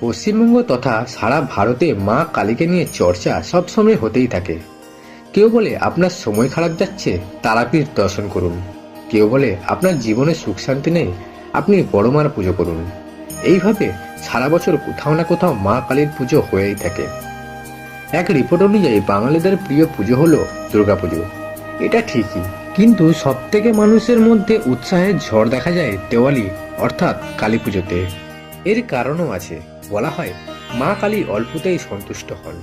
পশ্চিমবঙ্গ তথা সারা ভারতে মা কালীকে নিয়ে চর্চা সবসময় হতেই থাকে। কেউ বলে, আপনার সময় খারাপ যাচ্ছে, তারাপীঠ দর্শন করুন। কেউ বলে, আপনার জীবনে সুখ শান্তি নেই, আপনি বড় মার পুজো করুন। এইভাবে সারা বছর কোথাও না কোথাও মা কালীর পুজো হয়েই থাকে। এক রিপোর্ট অনুযায়ী বাঙালিদের প্রিয় পুজো হলো দুর্গাপুজো এটা ঠিকই, কিন্তু সব থেকে মানুষের মধ্যে উৎসাহের ঝড় দেখা যায় দেওয়ালি, অর্থাৎ কালী পুজোতে। এর কারণও আছে। বলা হয়, মা কালী অল্পতেই সন্তুষ্ট হন।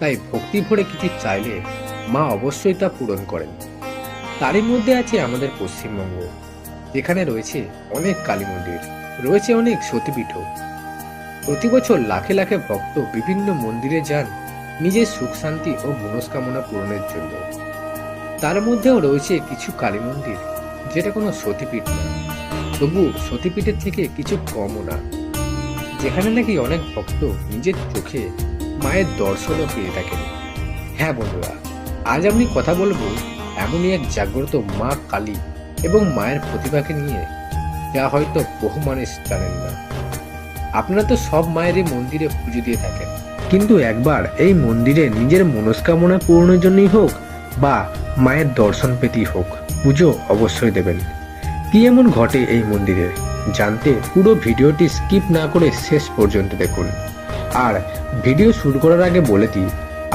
তাই ভক্তি ভরে কিছু চাইলে মা অবশ্যই তা পূরণ করেন। তারই মধ্যে আছে আমাদের পশ্চিমবঙ্গ, যেখানে রয়েছে অনেক কালী মন্দির, রয়েছে অনেক সতীপীঠও। প্রতি বছর লাখে লাখে ভক্ত বিভিন্ন মন্দিরে যান নিজের সুখ শান্তি ও মনস্কামনা পূরণের জন্য। তার মধ্যেও রয়েছে কিছু কালী মন্দির, যেটা কোনো সতীপীঠ না তবু সতীপীঠের থেকে কিছু কমও না। যেখানে নাকি অনেক ভক্ত নিজের চোখে মায়ের দর্শনও পেয়ে থাকেন। হ্যাঁ বন্ধুরা, আজ আমি কথা বলব এমনই এক জাগ্রত মা কালী এবং মায়ের প্রতিভাকে নিয়ে, যা হয়তো বহু মানুষ জানেন না। আপনারা তো সব মায়েরই মন্দিরে পুজো দিয়ে থাকেন। কিন্তু একবার এই মন্দিরে নিজের মনস্কামনা পূরণের জন্যই হোক বা মায়ের দর্শন পেতেই হোক, পুজো অবশ্যই দেবেন। কি এমন ঘটে এই মন্দিরে? জানতে পুরো ভিডিওটি স্কিপ না করে শেষ পর্যন্ত দেখুন। আর ভিডিও শুরু করার আগে বলে দিই,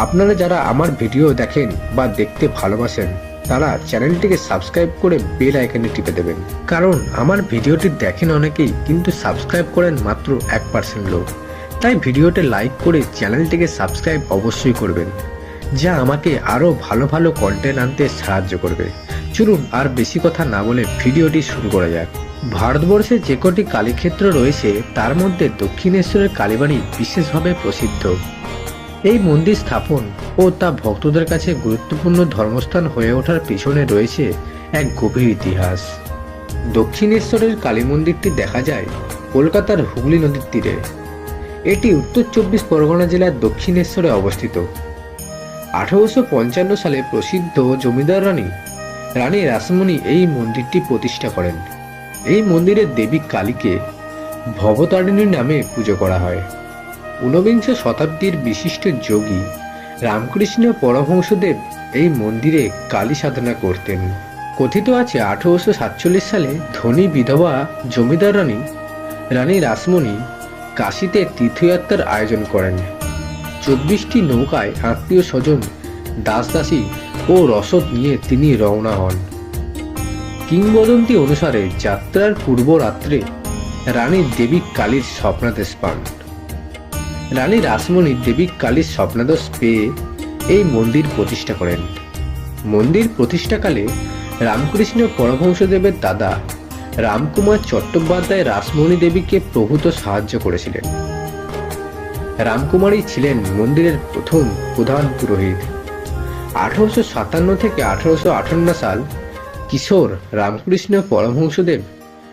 আপনারা যারা আমার ভিডিও দেখেন বা দেখতে ভালোবাসেন, তারা চ্যানেলটিকে সাবস্ক্রাইব করে বেল আইকনে টিপে দেবেন। কারণ আমার ভিডিওটি দেখেন অনেকেই, কিন্তু সাবস্ক্রাইব করেন মাত্র এক পার্সেন্ট লোক। তাই ভিডিওটি লাইক করে চ্যানেলটিকে সাবস্ক্রাইব অবশ্যই করবেন, যা আমাকে আরও ভালো ভালো কন্টেন্ট আনতে সাহায্য করবে। চলুন আর বেশি কথা না বলে ভিডিওটি শুরু করা যাক। ভারতবর্ষে যে কটি কালীক্ষেত্র রয়েছে, তার মধ্যে দক্ষিণেশ্বরের কালীবাড়ি বিশেষভাবে প্রসিদ্ধ। এই মন্দির স্থাপন ও তা ভক্তদের কাছে গুরুত্বপূর্ণ ধর্মস্থান হয়ে ওঠার পিছনে রয়েছে এক গভীর ইতিহাস। দক্ষিণেশ্বরের কালী মন্দিরটি দেখা যায় কলকাতার হুগলি নদীর তীরে। এটি উত্তর চব্বিশ পরগনা জেলার দক্ষিণেশ্বরে অবস্থিত। আঠারোশো পঞ্চান্ন সালে প্রসিদ্ধ জমিদার রানী রানী রাসমণি এই মন্দিরটি প্রতিষ্ঠা করেন। এই মন্দিরের দেবী কালীকে ভবতারিণী নামে পুজো করা হয়। ঊনবিংশ শতাব্দীর বিশিষ্ট যোগী রামকৃষ্ণ পরমহংসদেব এই মন্দিরে কালী সাধনা করতেন। কথিত আছে আঠারোশো সাতচল্লিশ সালে ধনী বিধবা জমিদার রানী রানী রাসমণি কাশীতে তীর্থযাত্রার আয়োজন করেন। চব্বিশটি নৌকায় আত্মীয় স্বজন দাস দাসী ও রসদ নিয়ে তিনি রওনা হন। কিংবদন্তি অনুসারে যাত্রার পূর্ব রাত্রে রানী দেবী কালীর স্বপ্নাদেশ পান। রানী রাসমণি দেবী কালীর স্বপ্নাদেশ পেয়ে এই মন্দির প্রতিষ্ঠা করেন। মন্দির প্রতিষ্ঠাকালে রামকৃষ্ণ পরমহংসদেবের দাদা রামকুমার চট্টোপাধ্যায় রাসমণি দেবীকে প্রভূত সাহায্য করেছিলেন। রামকুমারী ছিলেন মন্দিরের প্রথম প্রধান পুরোহিত। আঠারোশো সাতান্ন থেকে আঠারোশো আটান্ন সাল কিশোর রামকৃষ্ণ পরমহংসদেব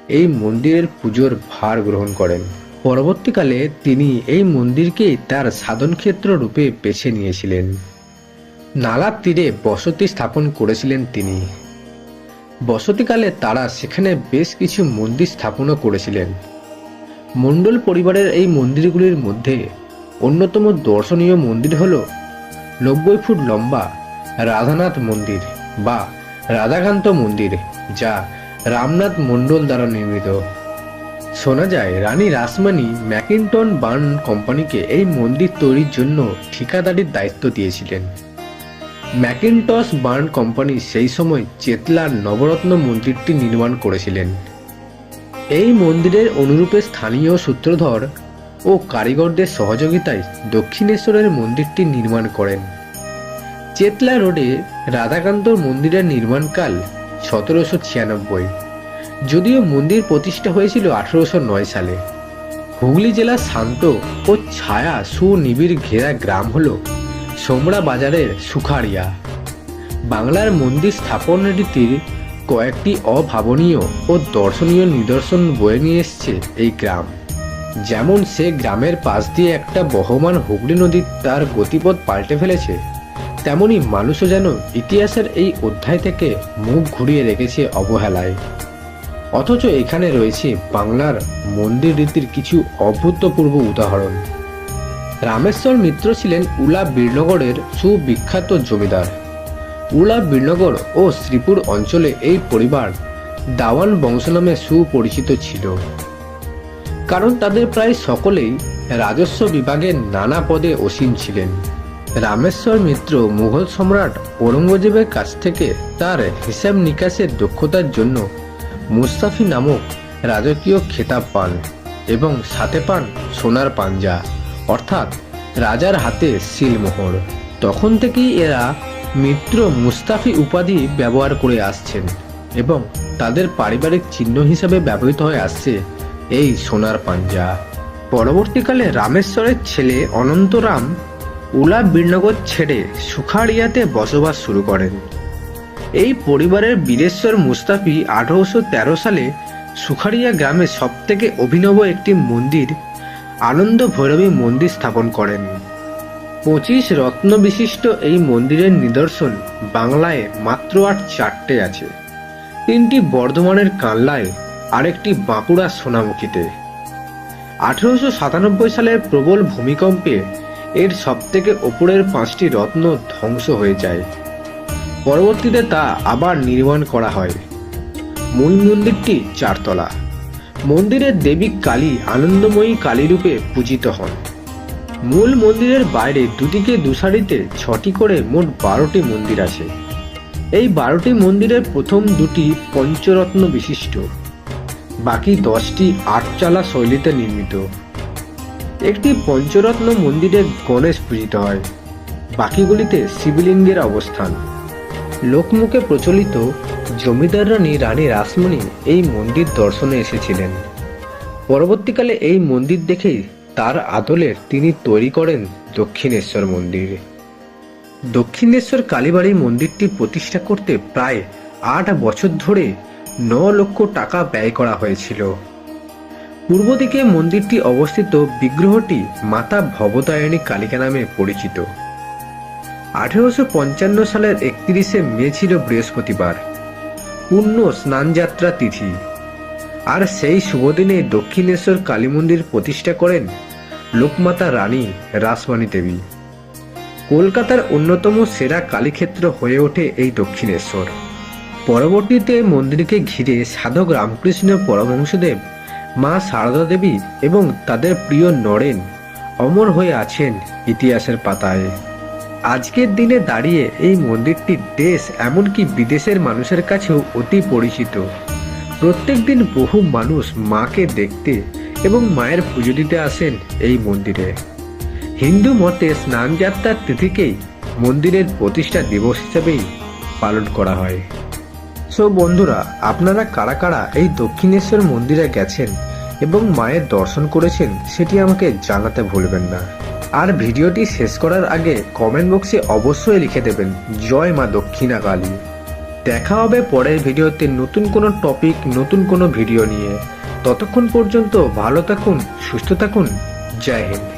এই মন্দিরের পুজোর ভার গ্রহণ করেন। পরবর্তীকালে তিনি এই মন্দিরকে তার সাধনক্ষেত্র রূপে বেছে নিয়েছিলেন। নালার তীরে বসতি স্থাপন করেছিলেন তিনি। বসতিকালে তারা সেখানে বেশ কিছু মন্দির স্থাপনও করেছিলেন। মণ্ডল পরিবারের এই মন্দিরগুলির মধ্যে অন্যতম দর্শনীয় মন্দির হল নব্বই ফুট লম্বা রাধানাথ মন্দির বা রাধাকান্ত মন্দির, যা রামনাথ মণ্ডল দ্বারা নির্মিত। শোনা যায়, রানী রাসমণি ম্যাকিনটন বার্ন কোম্পানিকে এই মন্দির তৈরির জন্য ঠিকাদারির দায়িত্ব দিয়েছিলেন। ম্যাকিনটস বার্ন কোম্পানি সেই সময় চেতলার নবরত্ন মন্দিরটি নির্মাণ করেছিলেন। এই মন্দিরের অনুরূপে স্থানীয় সূত্রধর ও কারিগরদের সহযোগিতায় দক্ষিণেশ্বরের মন্দিরটি নির্মাণ করেন। চেতলা রোডে রাধাকান্তর মন্দিরের নির্মাণকাল সতেরোশো ছিয়ানব্বই। যদিও মন্দির প্রতিষ্ঠা হয়েছিল আঠেরোশো নয় সালে। হুগলি জেলার শান্ত ও ছায়া সুনিবিড় ঘেরা গ্রাম হল সোমরা বাজারের সুখারিয়া বাংলার মন্দির স্থাপন রীতির কয়েকটি অভাবনীয় ও দর্শনীয় নিদর্শন বয়ে নিয়ে এসছে এই গ্রাম। যেমন সে গ্রামের পাশ দিয়ে একটা বহমান হুগলি নদী তার গতিপথ পাল্টে ফেলেছে। তেমনি মানুষও যেন ইতিহাসের এই অধ্যায় থেকে মুখ ঘুরিয়ে রেখেছে অবহেলায়। অথচ এখানে রয়েছে বাংলার মন্দির রীতির কিছু অভূতপূর্ব উদাহরণ। রামেশ্বর মিত্র ছিলেন উলা বীরনগরের সুবিখ্যাত জমিদার। উলা বীরনগর ও শ্রীপুর অঞ্চলে এই পরিবার দাওয়ান বংশ নামে সুপরিচিত ছিল। কারণ তাদের প্রায় সকলেই রাজস্ব বিভাগের নানা পদে অসীম ছিলেন। রামেশ্বর মিত্র মুঘল সম্রাট ঔরঙ্গজেবের কাছ থেকে তার হিসাব নিকাশের দক্ষতার জন্য মুস্তাফি নামক রাজকীয় খেতাব পান এবং সাথে পান সোনার পাঞ্জা, অর্থাৎ রাজার হাতে সিলমোহর। তখন থেকেই এরা মিত্র মুস্তাফি উপাধি ব্যবহার করে আসছেন এবং তাদের পারিবারিক চিহ্ন হিসাবে ব্যবহৃত হয়ে আসছে এই সোনার পাঞ্জা। পরবর্তীকালে রামেশ্বরের ছেলে অনন্তরাম উলা বীরনগর ছেড়ে সুখাড়িয়াতে বসবাস শুরু করেন। এই পরিবারের বীরেশ্বর মুস্তাফি আঠারোশো তেরো সালে সুখাড়িয়া গ্রামে সবথেকে অভিনব একটি মন্দির আনন্দ ভৈরবী মন্দির স্থাপন করেন। পঁচিশ রত্ন বিশিষ্ট এই মন্দিরের নিদর্শন বাংলায় মাত্র আর চারটে আছে। তিনটি বর্ধমানের কানলায়, আরেকটি বাঁকুড়া সোনামুখীতে। আঠেরোশো সাতানব্বই সালের প্রবল ভূমিকম্পে এর সবথেকে ওপরের পাঁচটি রত্ন ধ্বংস হয়ে যায়। পরবর্তীতে তা আবার নির্মাণ করা হয়। মূল মন্দিরটি চারতলা। মন্দিরের দেবী কালী আনন্দময়ী কালী রূপে পূজিত হন। মূল মন্দিরের বাইরে দুদিকে দুসারিতে ছটি করে মোট বারোটি মন্দির আছে। এই বারোটি মন্দিরের প্রথম দুটি পঞ্চরত্ন বিশিষ্ট। বাকি দশটি আটচালা শৈলীতে নির্মিত। একটি পঞ্চরত্ন মন্দিরে গণেশ পূজিত হয়। বাকিগুলিতে শিবলিঙ্গের অবস্থান। লোকমুখে প্রচলিত জমিদার রানী রানী রাসমণি এই মন্দির দর্শনে এসেছিলেন। পরবর্তীকালে এই মন্দির দেখেই তার আদলের তিনি তৈরি করেন দক্ষিণেশ্বর মন্দির। দক্ষিণেশ্বর কালীবাড়ি মন্দিরটি প্রতিষ্ঠা করতে প্রায় আট বছর ধরে ন লক্ষ টাকা ব্যয় করা হয়েছিল। পূর্ব দিকে মন্দিরটি অবস্থিত বিগ্রহটি মাতা ভবতায়নী কালিকা নামে পরিচিত। আঠেরোশো পঞ্চান্ন সালের একত্রিশে মে ছিল বৃহস্পতিবার। পূর্ণ স্নানযাত্রা তিথি। আর সেই শুভদিনে দক্ষিণেশ্বর কালী মন্দির প্রতিষ্ঠা করেন লোকমাতা রানী রাসমণি দেবী। কলকাতার অন্যতম সেরা কালীক্ষেত্র হয়ে ওঠে এই দক্ষিণেশ্বর। পরবর্তীতে মন্দিরকে ঘিরে সাধক রামকৃষ্ণ পরমহংসদেব মা সারদা দেবী এবং তাদের প্রিয় নরেন অমর হয়ে আছেন ইতিহাসের পাতায়। আজকের দিনে দাঁড়িয়ে এই মন্দিরটি দেশ এমনকি বিদেশের মানুষের কাছেও অতি পরিচিত। প্রত্যেক দিন বহু মানুষ মাকে দেখতে এবং মায়ের পুজো দিতে আসেন এই মন্দিরে। হিন্দু মতে স্নানযাত্রার তিথিকেই মন্দিরের প্রতিষ্ঠা দিবস হিসেবেই পালন করা হয়। সো বন্ধুরা, আপনারা কারা কারা এই দক্ষিণেশ্বর মন্দিরে গেছেন এবং মায়ের দর্শন করেছেন সেটি আমাকে জানাতে ভুলবেন না। আর ভিডিওটি শেষ করার আগে কমেন্ট বক্সে অবশ্যই লিখে দেবেন, জয় মা দক্ষিণা কালী দেখা হবে পরের ভিডিওতে নতুন কোনো টপিক নতুন কোনো ভিডিও নিয়ে। ততক্ষণ পর্যন্ত ভালো থাকুন, সুস্থ থাকুন। জয় হিন্দ।